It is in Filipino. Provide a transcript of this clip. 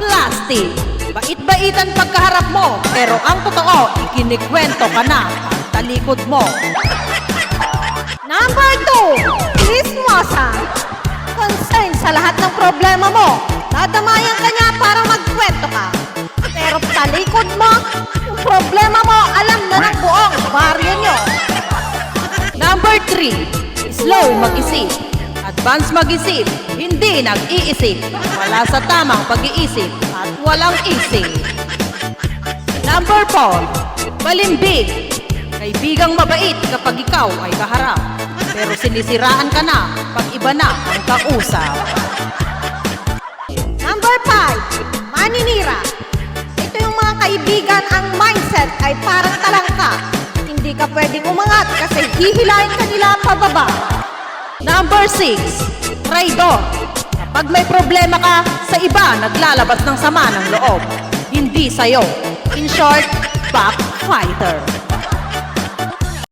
honesty. Bait-baitan pagkaharap mo, pero ang totoo, ikinikwento ka na ang talikod mo. Number two, chismosa. Concern sa lahat ng problema mo. Dadamayan ka niya para magkwento ka. Pero talikod mo, yung problema mo, alam na ng buong baryo nyo. Number 3, slow mag-isip. Advance mag-isip, hindi nag-iisip. Wala sa tamang pag-iisip at walang isip. Number 4, balimbig. Kaibigang mabait kapag ikaw ay kaharap. Pero sinisiraan ka na pag iba na ang kausap. Number five, maninira. Ito yung mga kaibigan, ang mindset ay parang talangka. Hindi ka pwedeng umangat kasi hihilahin ka nila pababa. Number 6, traidor. Kapag may problema ka, sa iba naglalabas ng sama ng loob. Hindi sa'yo. In short, backfighter.